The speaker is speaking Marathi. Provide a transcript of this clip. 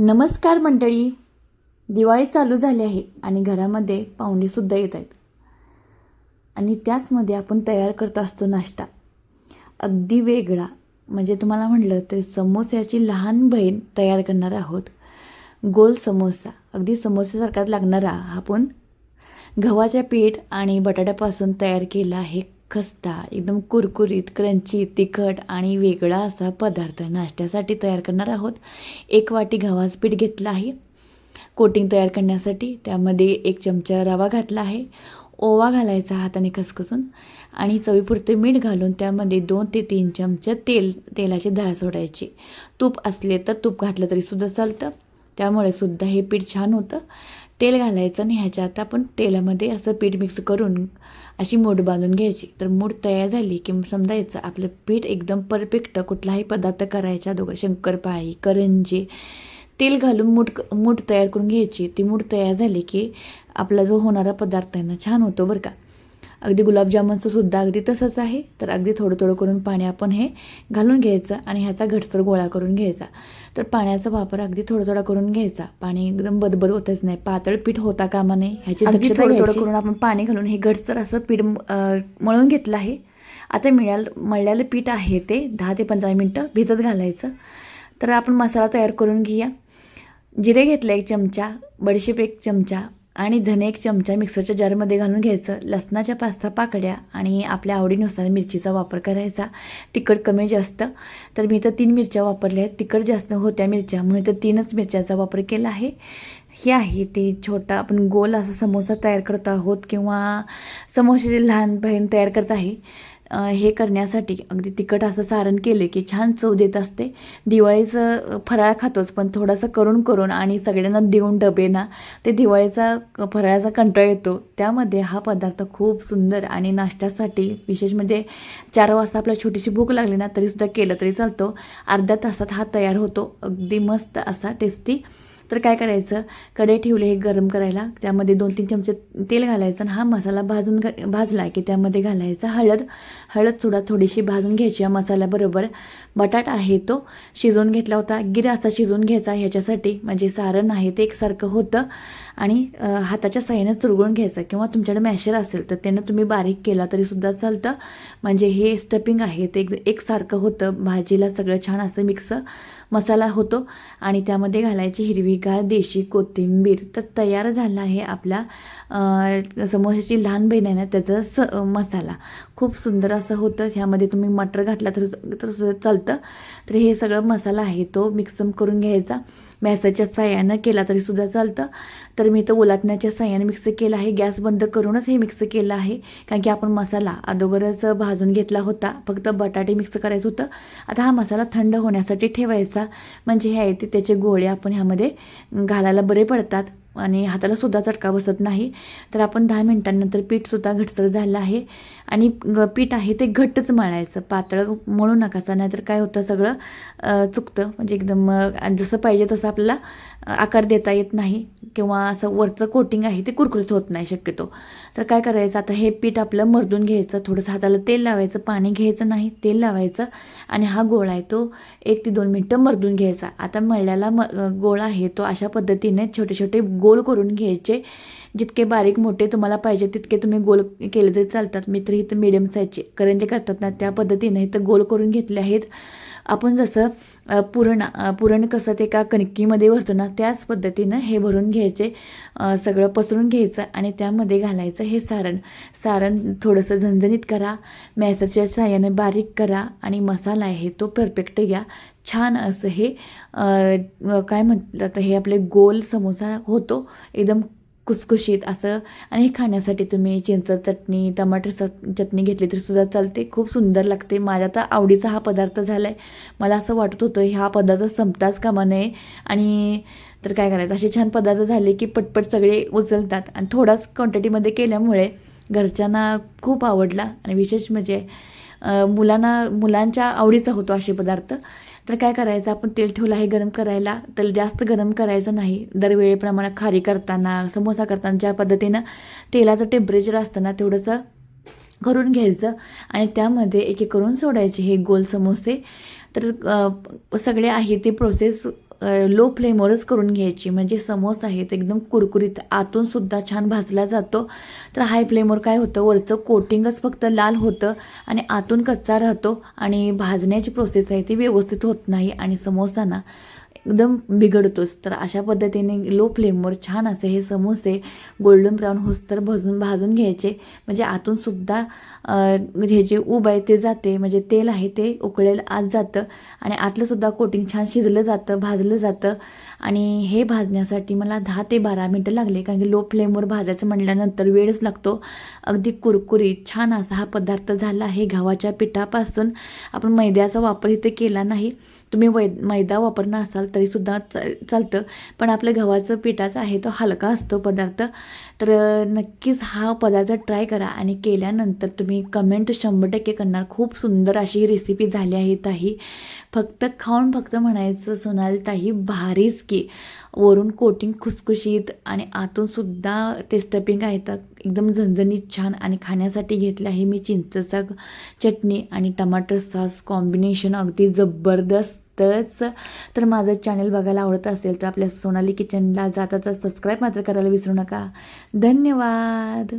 नमस्कार मंडळी. दिवाळी चालू झाली आहे आणि घरामध्ये पाहुणेसुद्धा येत आहेत. आणि त्याचमध्ये आपण तयार करत असतो नाश्ता. अगदी वेगळा. म्हणजे तुम्हाला म्हटलं तर समोस्याची लहान बहीण तयार करणार आहोत. गोल समोसा. अगदी समोस्यासारखाच लागणारा हा आपण गव्हाच्या पीठ आणि बटाट्यापासून तयार केला आहे खस्ता एकदम कुरकुरीत क्रंची तिखट आणि वेगळा असा पदार्थ नाश्त्यासाठी तयार करणार आहोत. एक वाटी गव्हाचं पीठ घेतलं आहे. कोटिंग तयार करण्यासाठी त्यामध्ये एक चमचा रवा घातला आहे. ओवा घालायचा हाताने खसखसून आणि चवीपुरते मीठ घालून त्यामध्ये दोन ते तीन चमचे तेल तेलाची धार सोडायची. तूप असले तर तूप घातलं तरीसुद्धा चालतं. त्यामुळे सुद्धा हे पीठ छान होतं. तेल घालायचं आणि ह्याच्यात आपण तेलामध्ये असं पीठ मिक्स करून अशी मूठ बांधून घ्यायची. तर मूठ तयार झाली की समजायचं आपलं पीठ एकदम परफेक्ट कुठलाही पदार्थ करायचा दोघं शंकरपाळी करंजी तेल घालून मूठ मूठ तयार करून घ्यायची. ती मूठ तयार झाली की आपला जो होणारा पदार्थ आहे ना छान होतो बरं का. अगदी गुलाबजामुनचं सुद्धा अगदी तसंच आहे. तर अगदी थोडं थोडं करून पाणी आपण हे घालून घ्यायचं आणि ह्याचा घटसर गोळा करून घ्यायचा. तर पाण्याचा वापर अगदी थोडा थोडा करून घ्यायचा. पाणी एकदम बदबद होतच नाही. पातळ पीठ होता कामा नये. ह्याची अगदी थोडं थोडं करून आपण पाणी घालून हे घटसर असं पीठ मळून घेतलं आहे. आता मिळाल मळलेलं पीठ आहे ते दहा ते पंधरा मिनटं भिजत घालायचं. तर आपण मसाला तयार करून घेऊया. जिरे घेतलं एक चमचा बडीशेप एक चमचा आणि धने एक चमचा मिक्सरच्या जारमध्ये घालून घ्यायचं. लसणाच्या पास्ता पाकड्या आणि आपल्या आवडीनुसार मिरचीचा वापर करायचा. तिखट कमी जास्त. तर मी तर तीन मिरच्या वापरल्या आहेत. तिखट जास्त होत्या मिरच्या म्हणून तर तीनच मिरच्याचा वापर केला आहे. हे आहे ते छोटा आपण गोल असा समोसा तयार करत आहोत किंवा समोसे लहान बहीण तयार करत आहे. हे करण्यासाठी अगदी तिखट असं सारण केले की छान चव देत असते. दिवाळीचं फराळ खातोच पण थोडंसं करून करून आणि सगळ्यांना देऊन डबेना ते दिवाळीचा फराळाचा कंटाळ येतो. त्यामध्ये हा पदार्थ खूप सुंदर आणि नाश्त्यासाठी विशेष म्हणजे चार वाजता आपल्याला छोटीशी भूक लागली ना तरीसुद्धा केलं तरी चालतो. अर्ध्या तासात हा तयार होतो. अगदी मस्त असा टेस्टी तर काय करायचं? कढई ठेवले हे गरम करायला. त्यामध्ये दोन तीन चमचे तेल घालायचं आणि हा मसाला भाजून घा भाजला की त्यामध्ये घालायचा हळद. हळद सुद्धा थोडीशी भाजून घ्यायची या मसाल्याबरोबर. बटाटा आहे तो शिजवून घेतला होता. गिरा असा शिजवून घ्यायचा. ह्याच्यासाठी म्हणजे सारण आहे ते एकसारखं होतं. आणि हाताच्या साह्यानं चुरगळून घ्यायचं किंवा तुमच्याकडे मॅशर असेल तर त्यानं तुम्ही बारीक केला तरीसुद्धा चालतं. म्हणजे हे स्टपिंग आहे ते एक एकसारखं होतं. भाजीला सगळं छान असं मिक्स मसाला होतो. आणि त्यामध्ये घालायची हिरवीगार देशी कोथिंबीर. तर तयार झाला आहे आपला समोशाची समोसाची लहान बहीण आहे ना त्याचा स मसाला. खूप सुंदर असं होतं. ह्यामध्ये तुम्ही मटर घातला तर तर सुद्धा चालतं. तर हे सगळं मसाला आहे तो मिक्सम करून घ्यायचा. मॅसाच्या साह्यानं केला तरी सुद्धा चालतं. तर मी तर उलाटण्याच्या साह्याने मिक्स केलं आहे. गॅस बंद करूनच हे मिक्स केलं आहे. कारण की आपण मसाला अगोदरच भाजून घेतला होता. फक्त बटाटे मिक्स करायचं होतं. आता हा मसाला थंड होण्यासाठी ठेवायचा. म्हणजे हे आहे ते त्याचे गोळे आपण ह्यामध्ये घालायला बरे पडतात आणि हाताला सुद्धा चटका बसत नाही. तर आपण दहा मिनटांनंतर पीठसुद्धा घटसर झालं आहे. आणि ग पीठ आहे ते घट्टच मळायचं. पातळ मळू नकाचं नाहीतर काय होतं सगळं चुकतं. म्हणजे एकदम जसं पाहिजे तसं आपल्याला आकार देता येत नाही किंवा असं वरचं कोटिंग आहे ते कुरकुरीत होत नाही शक्यतो. तर काय करायचं? आता हे पीठ आपलं मर्दून घ्यायचं थोडंसं हाताला तेल लावायचं पाणी घ्यायचं नाही तेल लावायचं आणि हा गोळा आहे तो एक ते दोन मिनटं मर्दून घ्यायचा. आता मळल्याला म गोळा आहे तो अशा पद्धतीने छोटे छोटे गोल करून घ्यायचे. जितके बारीक मोठे तुम्हाला पाहिजे तितके तुम्ही गोल केले तरी चालतात. मी तर इथं मिडियम साईजचे करंजे करतात ना त्या पद्धतीने इथं गोल करून घेतले आहेत. आपण जसं पुरण पुरण कसं ते का कणकीमध्ये भरतो ना त्याच पद्धतीनं हे भरून घ्यायचे सगळं पसरून घ्यायचं आणि त्यामध्ये घालायचं हे सारण. सारण थोडंसं झणझणीत करा मॅसरच्या साह्याने बारीक करा आणि मसाला आहे तो परफेक्ट घ्या. छान असं हे काय म्हटलं तर हे आपले गोल समोसा होतो एकदम कुसकुशीत असं. आणि हे खाण्यासाठी तुम्ही चिंच चटणी टमाटर स चटणी घेतली तरी सुद्धा चालते. खूप सुंदर लागते. माझ्या तर आवडीचा हा पदार्थ झाला आहे मला असं वाटत होतं हा पदार्थ संपताच कामा नये. आणि तर काय करायचं? असे छान पदार्थ झाले की पटपट सगळे उचलतात. आणि थोडाच क्वांटिटीमध्ये केल्यामुळे घरच्यांना खूप आवडला. आणि विशेष म्हणजे मुलांना मुलांच्या आवडीचा होतो असे पदार्थ. तर काय करायचं? आपण तेल ठेवलं आहे गरम करायला. तर जास्त गरम करायचं नाही. दरवेळेप्रमाणे खारी करताना समोसा करताना ज्या पद्धतीनं तेलाचं टेम्परेचर असतं ना तेवढंसं करून घ्यायचं. आणि त्यामध्ये एक एक करून सोडायचे हे गोल समोसे. तर सगळे आहे ते प्रोसेस लो फ्लेमवरच करून घ्यायची. म्हणजे समोसा आहे तो एकदम कुरकुरीत आतूनसुद्धा छान भाजला जातो. तर हाय फ्लेमवर काय होतं वरचं कोटिंगच फक्त लाल होतं आणि आतून कच्चा राहतो आणि भाजण्याची प्रोसेस आहे ती व्यवस्थित होत नाही आणि समोसा ना एकदम बिघडतोच तर अशा पद्धतीने लो फ्लेमवर छान असे हे समोसे गोल्डन ब्राऊन होस्तर भजून भाजून घ्यायचे. म्हणजे आतूनसुद्धा हे जे उब आहे ते जाते. म्हणजे तेल आहे ते उकळेल आत जातं. आणि आतलंसुद्धा कोटिंग छान शिजलं जातं भाजलं जातं. आणि हे भाजण्यासाठी मला दहा ते बारा मिनटं लागले. कारण की लो फ्लेमवर भाजायचं म्हटल्यानंतर वेळच लागतो. अगदी कुरकुरीत छान असा हा पदार्थ झाला आहे. गव्हाच्या पिठापासून आपण मैद्याचा वापर इथे केला नाही. तुम्ही वै मैदा वापरणार असाल तरीसुद्धा च चालतं. पण आपल्या गव्हाचं पिठाचा आहे तो हलका असतो पदार्थ. तर नक्कीच हा पदार्थ ट्राय करा आणि केल्यानंतर तुम्ही कमेंट शंभर टक्के करणार. खूप सुंदर अशी रेसिपी झाली आहे ताही फक्त खाऊन फक्त म्हणायचं सोनाली ताही भारीच की. वरून कोटिंग खुसखुशीत आणि आतूनसुद्धा ते स्टपिंग आहे तर एकदम झणझणीत छान आणि खाण्यासाठी घेतलं आहे मी चिंचचा चटणी आणि टमाटर सॉस कॉम्बिनेशन. अगदी जबरदस्तच. तर माझं चॅनल बघायला आवडत असेल तर आपल्या सोनाली किचनला जाता तर सबस्क्राईब मात्र करायला विसरू नका. धन्यवाद.